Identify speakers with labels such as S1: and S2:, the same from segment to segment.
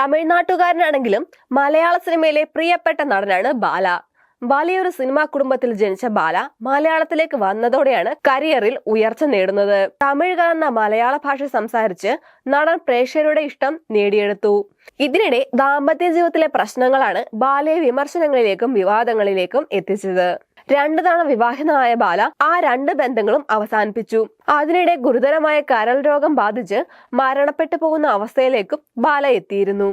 S1: തമിഴ്നാട്ടുകാരനാണെങ്കിലും മലയാള സിനിമയിലെ പ്രിയപ്പെട്ട നടനാണ് ബാല. വലിയൊരു സിനിമാ കുടുംബത്തിൽ ജനിച്ച ബാല മലയാളത്തിലേക്ക് വന്നതോടെയാണ് കരിയറിൽ ഉയർച്ച നേടുന്നത്. തമിഴ് കലർന്ന മലയാള ഭാഷ സംസാരിച്ച് നടൻ പ്രേക്ഷകരുടെ ഇഷ്ടം നേടിയെടുത്തു. ഇതിനിടെ ദാമ്പത്യ ജീവിതത്തിലെ പ്രശ്നങ്ങളാണ് ബാലയെ വിമർശനങ്ങളിലേക്കും വിവാദങ്ങളിലേക്കും എത്തിച്ചത്. രണ്ടു തവണ വിവാഹിതനായ ബാല ആ രണ്ട് ബന്ധങ്ങളും അവസാനിപ്പിച്ചു. അതിനിടെ ഗുരുതരമായ കരൾ രോഗം ബാധിച്ച് മരണപ്പെട്ടു പോകുന്ന അവസ്ഥയിലേക്കും ബാല എത്തിയിരുന്നു.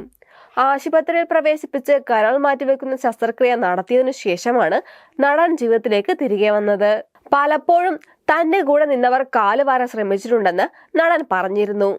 S1: ആശുപത്രിയിൽ പ്രവേശിപ്പിച്ച് കരൾ മാറ്റിവെക്കുന്ന ശസ്ത്രക്രിയ നടത്തിയതിനു ശേഷമാണ് നടൻ ജീവിതത്തിലേക്ക് തിരികെ വന്നത്. പലപ്പോഴും തന്റെ കൂടെ നിന്നവർ കാലുവാരാൻ ശ്രമിച്ചിട്ടുണ്ടെന്ന് നടൻ പറഞ്ഞിരുന്നു.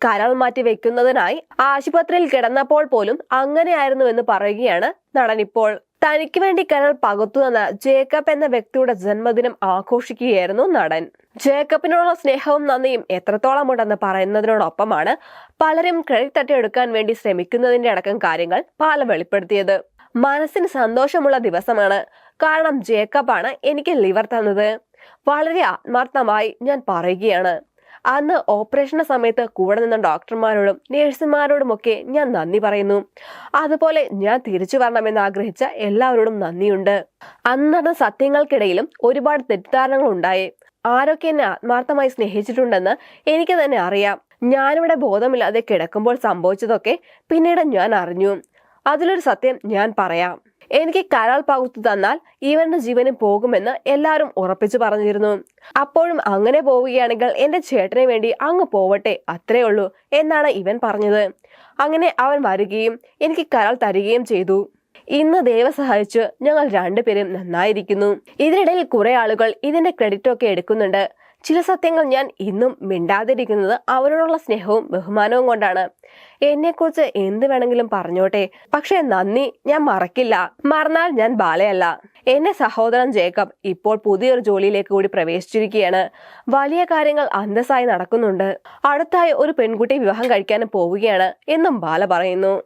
S1: കരൾ മാറ്റി വെക്കുന്നതിനായി ആശുപത്രിയിൽ കിടന്നപ്പോൾ പോലും അങ്ങനെയായിരുന്നു എന്ന് പറയുകയാണ് നടൻ ഇപ്പോൾ. തനിക്ക് വേണ്ടി കരൾ പകുത്തുതന്ന ജേക്കബ് എന്ന വ്യക്തിയുടെ ജന്മദിനം ആഘോഷിക്കുകയായിരുന്നു നടൻ. ജേക്കബിനോടുള്ള സ്നേഹവും നന്ദിയും എത്രത്തോളം ഉണ്ടെന്ന് പറയുന്നതിനോടൊപ്പമാണ് പലരും ക്രെഡിറ്റ് തട്ടിയെടുക്കാൻ വേണ്ടി ശ്രമിക്കുന്നതിന്റെ അടക്കം കാര്യങ്ങൾ പാല വെളിപ്പെടുത്തിയത്. മനസ്സിന് സന്തോഷമുള്ള ദിവസമാണ്. കാരണം ജേക്കബാണ് എനിക്ക് ലിവർ തന്നത്. വളരെ ആത്മാർത്ഥമായി ഞാൻ പറയുകയാണ്. അന്ന് ഓപ്പറേഷന്റെ സമയത്ത് കൂടെ നിന്ന ഡോക്ടർമാരോടും നേഴ്സുമാരോടുമൊക്കെ ഞാൻ നന്ദി പറയുന്നു. അതുപോലെ ഞാൻ തിരിച്ചു വരണമെന്ന് ആഗ്രഹിച്ച എല്ലാവരോടും നന്ദിയുണ്ട്. അന്ന് നടന്ന സത്യങ്ങൾക്കിടയിലും ഒരുപാട് തെറ്റിദ്ധാരണകൾ ഉണ്ടായി. ആരൊക്കെ എന്നെ ആത്മാർത്ഥമായി സ്നേഹിച്ചിട്ടുണ്ടെന്ന് എനിക്ക് തന്നെ അറിയാം. ഞാനിവിടെ ബോധമില്ലാതെ കിടക്കുമ്പോൾ സംഭവിച്ചതൊക്കെ പിന്നീട് ഞാൻ അറിഞ്ഞു. അതിലൊരു സത്യം ഞാൻ പറയാം. എനിക്ക് കരാൾ പകുത്തു തന്നാൽ ഇവന്റെ ജീവനും പോകുമെന്ന് എല്ലാവരും ഉറപ്പിച്ചു പറഞ്ഞിരുന്നു. അപ്പോഴും അങ്ങനെ പോവുകയാണെങ്കിൽ എന്റെ ചേട്ടന് വേണ്ടി അങ്ങ് പോവട്ടെ അത്രേ ഉള്ളൂ എന്നാണ് ഇവൻ പറഞ്ഞത്. അങ്ങനെ അവൻ വരികയും എനിക്ക് കരാൾ തരികയും ചെയ്തു. ഇന്ന് ദൈവം സഹായിച്ച് ഞങ്ങൾ രണ്ടുപേരും നന്നായിരിക്കുന്നു. ഇതിനിടയിൽ കുറെ ആളുകൾ ഇതിന്റെ ക്രെഡിറ്റ് ഒക്കെ എടുക്കുന്നുണ്ട്. ചില സത്യങ്ങൾ ഞാൻ ഇന്നും മിണ്ടാതിരിക്കുന്നത് അവരോടുള്ള സ്നേഹവും ബഹുമാനവും കൊണ്ടാണ്. എന്നെക്കുറിച്ച് എന്ത് വേണമെങ്കിലും പറഞ്ഞോട്ടെ. പക്ഷേ നന്ദി ഞാൻ മറക്കില്ല. മറന്നാൽ ഞാൻ ബാലയല്ല. എന്റെ സഹോദരൻ ജേക്കബ് ഇപ്പോൾ പുതിയൊരു ജോലിയിലേക്ക് കൂടി പ്രവേശിച്ചിരിക്കുകയാണ്. വലിയ കാര്യങ്ങൾ അന്തസ്സായി നടക്കുന്നുണ്ട്. അടുത്തായി ഒരു പെൺകുട്ടി വിവാഹം കഴിക്കാനും പോവുകയാണ് എന്നും ബാല പറയുന്നു.